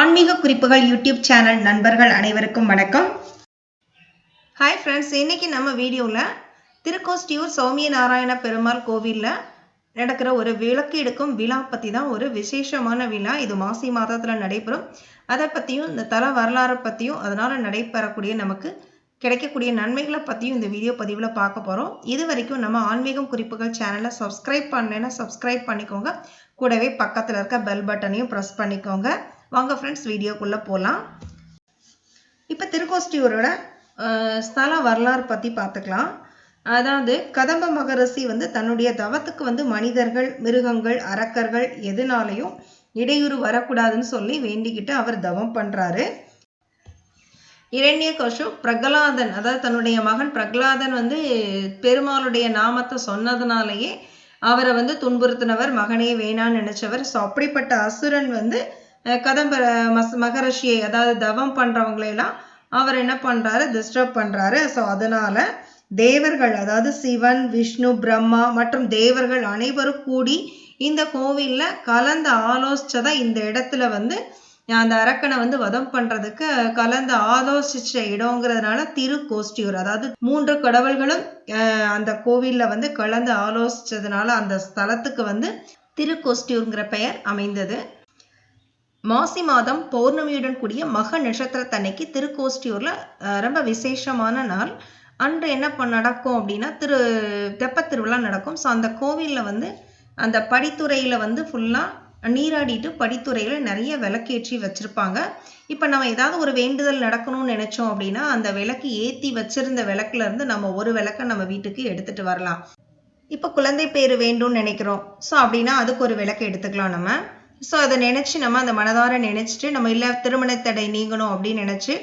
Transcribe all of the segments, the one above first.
ஆன்மீக குறிப்புகள் YouTube channel நண்பர்கள் அனைவருக்கும் வணக்கம். ஹாய் ஃப்ரெண்ட்ஸ் இன்னைக்கு நம்ம வீடியோவில் திருக்கோஷ்டியூர் சௌமிய நாராயண பெருமாள் கோவிலில் நடக்கிற ஒரு விளக்கு எடுக்கும் விழா பற்றி தான் ஒரு விசேஷமான விழா. இது மாசி மாதத்தில் நடைபெறும். அதை பற்றியும் இந்த தல வரலாறை பற்றியும் அதனால் நடைபெறக்கூடிய நமக்கு கிடைக்கக்கூடிய நன்மைகளை பற்றியும் இந்த வீடியோ பதிவில் பார்க்க போகிறோம் இது வரைக்கும் நம்ம ஆன்மீகம் குறிப்புகள் சேனலை சப்ஸ்கிரைப் பண்ணலைன்னா சப்ஸ்கிரைப் பண்ணிக்கோங்க. கூடவே பக்கத்தில் இருக்க பெல் பட்டனையும் ப்ரெஸ் பண்ணிக்கோங்க. வாங்க ஃப்ரெண்ட்ஸ் வீடியோக்குள்ளே போகலாம் இப்போ திருக்கோஷ்டியூரோட ஸ்தல வரலாறு பற்றி பார்த்துக்கலாம் அதாவது கதம்ப மகரிஷி வந்து தன்னுடைய தவத்துக்கு வந்து மனிதர்கள் மிருகங்கள் அரக்கர்கள் எதுனாலையும் இடையூறு வரக்கூடாதுன்னு சொல்லி வேண்டிக்கிட்டு அவர் தவம் பண்ணுறாரு இரண்யகோஷு பிரகலாதன் அதாவது தன்னுடைய மகன் பிரகலாதன் வந்து பெருமாளுடைய நாமத்தை சொன்னதுனாலேயே அவரை வந்து துன்புறுத்தினவர் மகனே வேணான்னு நினச்சவர். ஸோ அப்படிப்பட்ட அசுரன் வந்து கதம்ப மஸ் மகரிஷியை அதாவது தவம் பண்ணுறவங்களையெல்லாம் அவர் என்ன பண்ணுறாரு டிஸ்டர்ப் பண்ணுறாரு ஸோ அதனால் தேவர்கள் அதாவது சிவன் விஷ்ணு பிரம்மா மற்றும் தேவர்கள் அனைவரும் கூடி இந்த கோவில்ல கலந்து ஆலோசித்ததான் இந்த இடத்துல வந்து அந்த அரக்கனை வந்து வதம் பண்ணுறதுக்கு கலந்து ஆலோசிச்ச இடங்கிறதுனால திருக்கோஷ்டியூர் அதாவது மூன்று கடவுள்களும் அந்த கோவில்ல வந்து கலந்து ஆலோசிச்சதுனால அந்த ஸ்தலத்துக்கு வந்து திருக்கோஷ்டியூர்ங்கிற பெயர் அமைந்தது. மாசி மாதம் பௌர்ணமியுடன் கூடிய மக நட்சத்திரத்தன்னைக்கு திருக்கோஷ்டியூரில் ரொம்ப விசேஷமான நாள். அன்று என்ன நடக்கும் அப்படின்னா திரு தெப்பத் திருவிழா நடக்கும். ஸோ அந்த கோவிலில் வந்து அந்த படித்துறையில் வந்து ஃபுல்லாக நீராடிட்டு படித்துறையில் நிறைய விளக்கேற்றி வச்சுருப்பாங்க. இப்போ நம்ம ஏதாவது ஒரு வேண்டுதல் நடக்கணும்னு நினச்சோம் அப்படின்னா அந்த விளக்கு ஏற்றி வச்சிருந்த விளக்குலேருந்து நம்ம ஒரு விளக்கை நம்ம வீட்டுக்கு எடுத்துட்டு வரலாம். இப்போ குழந்தை பேர் வேண்டும்னு நினைக்கிறோம். ஸோ அப்படின்னா அதுக்கு ஒரு விளக்கு எடுத்துக்கலாம் நம்ம. ஸோ அதை நினச்சி நம்ம அந்த மனதார நினச்சிட்டு நம்ம இல்லை திருமணத்தடை நீங்கணும் அப்படின்னு நினச்சி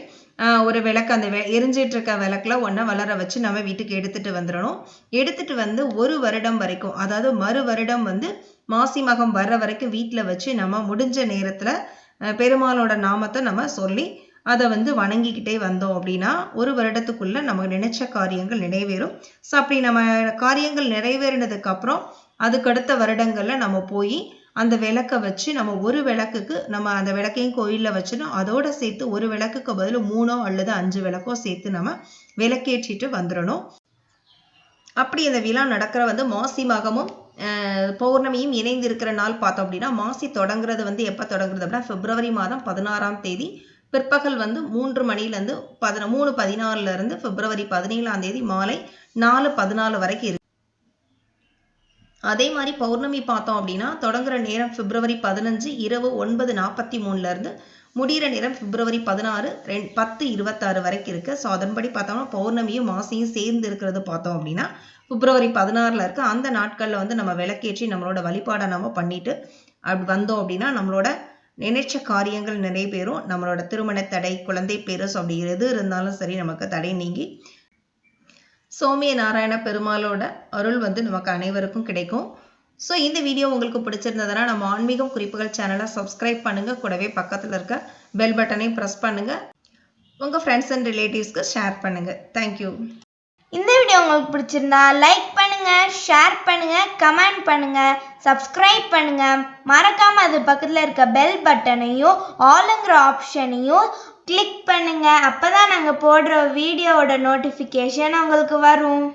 ஒரு விளக்கு அந்த வெ எரிஞ்சிட்டு இருக்க விளக்கில் ஒன்றை வளர வச்சு நம்ம வீட்டுக்கு எடுத்துகிட்டு வந்துடணும். எடுத்துகிட்டு வந்து ஒரு வருடம் வரைக்கும் அதாவது மறு வருடம் வந்து மாசி மகம் வர்ற வரைக்கும் வீட்டில் வச்சு நம்ம முடிஞ்ச நேரத்தில் பெருமாளோட நாமத்தை நம்ம சொல்லி அதை வந்து வணங்கிக்கிட்டே வந்தோம் அப்படின்னா ஒரு வருடத்துக்குள்ளே நம்ம நினைச்ச காரியங்கள் நிறைவேறும். ஸோ அப்படி நம்ம காரியங்கள் நிறைவேறினதுக்கப்புறம் அதுக்கடுத்த வருடங்களில் நம்ம போய் அந்த விளக்கை வச்சு நம்ம ஒரு விளக்குக்கு நம்ம அந்த விளக்கையும் கோயிலில் வச்சிடும் அதோட சேர்த்து ஒரு விளக்குக்கு பதில் மூணோ அல்லது அஞ்சு விளக்கோ சேர்த்து நம்ம விளக்கேற்றிட்டு வந்துடணும் அப்படி இந்த விழா நடக்கிற வந்து மாசி மகமும் பௌர்ணமியும் இணைந்து இருக்கிற நாள் பார்த்தோம் அப்படின்னா மாசி தொடங்குறது வந்து எப்போ தொடங்குறது அப்படின்னா பிப்ரவரி மாதம் பதினாறாம் தேதி பிற்பகல் வந்து மூன்று மணிலேருந்து பதின மூணு பதினாறுலேருந்து பிப்ரவரி பதினேழாம் தேதி மாலை நாலு பதினாலு வரைக்கும் அதே மாதிரி பௌர்ணமி பார்த்தோம் அப்படின்னா தொடங்குற நேரம் பிப்ரவரி பதினஞ்சு இரவு ஒன்பது நாற்பத்தி மூணுலேருந்து முடிகிற நேரம் பிப்ரவரி பதினாறு ரெண் பத்து இருபத்தாறு வரைக்கும் இருக்கு. ஸோ அதன்படி பார்த்தோம்னா பௌர்ணமியும் மாசியும் சேர்ந்து இருக்கிறது பார்த்தோம் அப்படின்னா பிப்ரவரி பதினாறில் இருக்குது அந்த நாட்களில் வந்து நம்ம விளக்கேற்றி நம்மளோட வழிபாடை நம்ம பண்ணிட்டு அப்படி வந்தோம் அப்படின்னா நம்மளோட நினைச்ச காரியங்கள் நிறைவேறும். நம்மளோட திருமண தடை குழந்தை பேரஸ் அப்படி எது இருந்தாலும் சரி நமக்கு தடை நீங்கி சோமிய நாராயண பெருமாளோட அருள் வந்து நமக்கு அனைவருக்கும் கிடைக்கும். ஸோ இந்த வீடியோ உங்களுக்கு பிடிச்சிருந்ததுன்னா நம்ம ஆன்மீகம் குறிப்புகள் சேனலை சப்ஸ்கிரைப் பண்ணுங்கள் கூடவே பக்கத்தில் இருக்க பெல் பட்டனையும் ப்ரெஸ் பண்ணுங்கள் உங்கள் ஃப்ரெண்ட்ஸ் அண்ட் ரிலேட்டிவ்ஸ்க்கு ஷேர் பண்ணுங்கள் தேங்க்யூ இந்த வீடியோ உங்களுக்கு பிடிச்சிருந்தா லைக் பண்ணுங்கள் ஷேர் பண்ணுங்கள் கமெண்ட் பண்ணுங்கள் சப்ஸ்கிரைப் பண்ணுங்கள் மறக்காமல் அது பக்கத்தில் இருக்க பெல் பட்டனையும் ஆளுங்கிற ஆப்ஷனையும் கிளிக் அப்போ தான் நாங்கள் போடுற வீடியோவோட நோட்டிஃபிகேஷன் உங்களுக்கு வரும்.